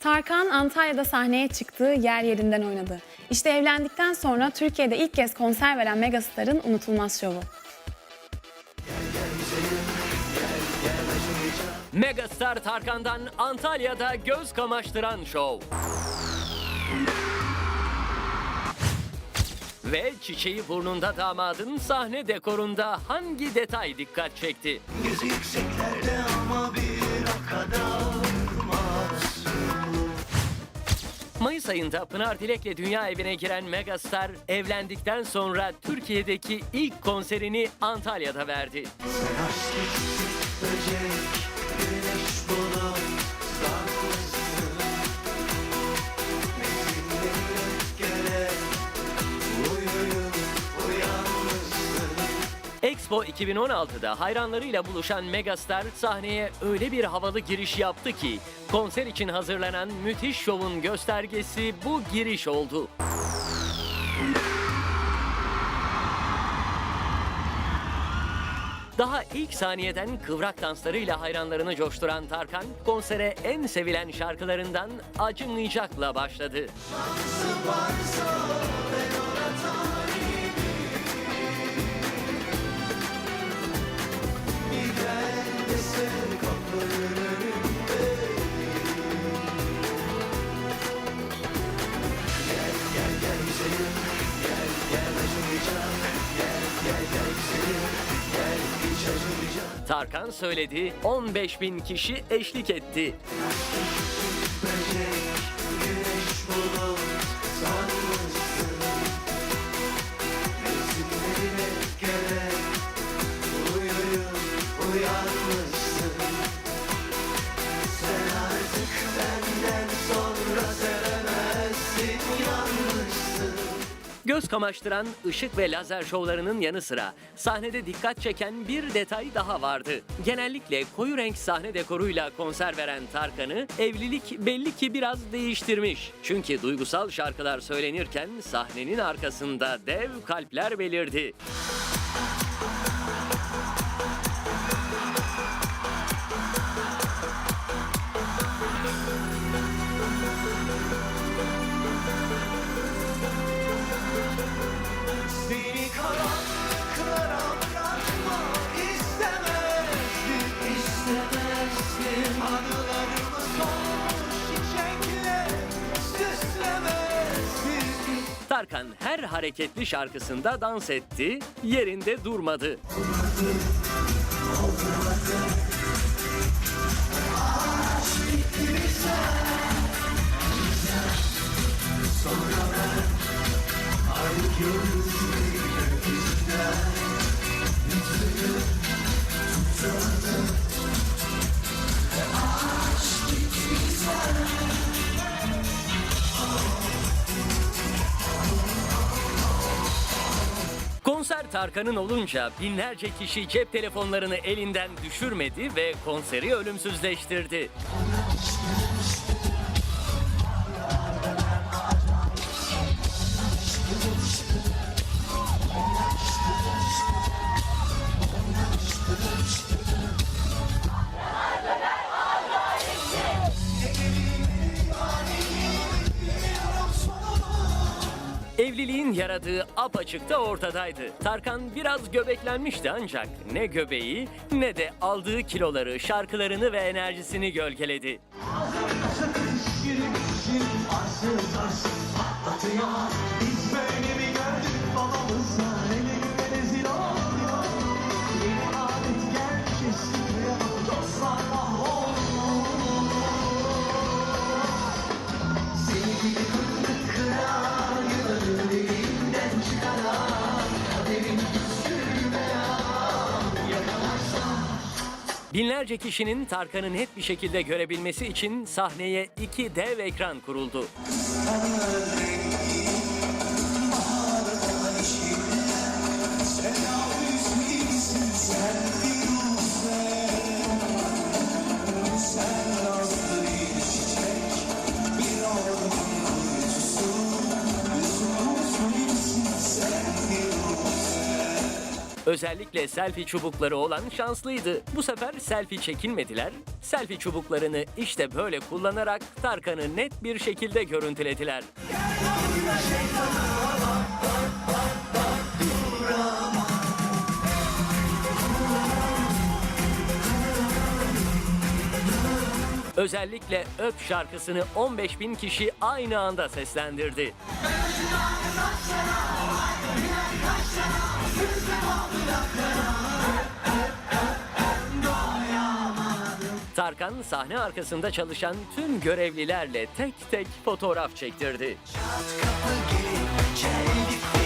Tarkan Antalya'da sahneye çıktığı yer yerinden oynadı. İşte evlendikten sonra Türkiye'de ilk kez konser veren megastarın unutulmaz şovu. Megastar Tarkan'dan Antalya'da göz kamaştıran şov. Ve çiçeği burnunda damadın sahne dekorunda hangi detay dikkat çekti? Gözü yükseklerde ama bir o kadar Mayıs ayında Pınar Dilek'le dünya evine giren Megastar evlendikten sonra Türkiye'deki ilk konserini Antalya'da verdi. Sen aşk böcek Expo 2016'da hayranlarıyla buluşan Megastar sahneye öyle bir havalı giriş yaptı ki konser için hazırlanan müthiş şovun göstergesi bu giriş oldu. Daha ilk saniyeden kıvrak danslarıyla hayranlarını coşturan Tarkan, konsere en sevilen şarkılarından Acımayacak'la başladı. Tarkan söyledi, 15 bin kişi eşlik etti. Göz kamaştıran ışık ve lazer şovlarının yanı sıra sahnede dikkat çeken bir detay daha vardı. Genellikle koyu renk sahne dekoruyla konser veren Tarkan'ı evlilik belli ki biraz değiştirmiş. Çünkü duygusal şarkılar söylenirken sahnenin arkasında dev kalpler belirdi. Hareketli şarkısında dans etti, yerinde durmadı. Konser Tarkan'ın olunca binlerce kişi cep telefonlarını elinden düşürmedi ve konseri ölümsüzleştirdi. Evliliğin yaradığı apaçık da ortadaydı. Tarkan biraz göbeklenmişti ancak ne göbeği ne de aldığı kiloları, şarkılarını ve enerjisini gölgeledi. Arsız arsız Binlerce kişinin Tarkan'ı net bir şekilde görebilmesi için sahneye iki dev ekran kuruldu. Özellikle selfie çubukları olan şanslıydı. Bu sefer selfie çekinmediler. Selfie çubuklarını işte böyle kullanarak Tarkan'ı net bir şekilde görüntülediler. Özellikle Öp şarkısını 15 bin kişi aynı anda seslendirdi. Tarkan sahne arkasında çalışan tüm görevlilerle tek tek fotoğraf çektirdi. Kapı gelip çeldik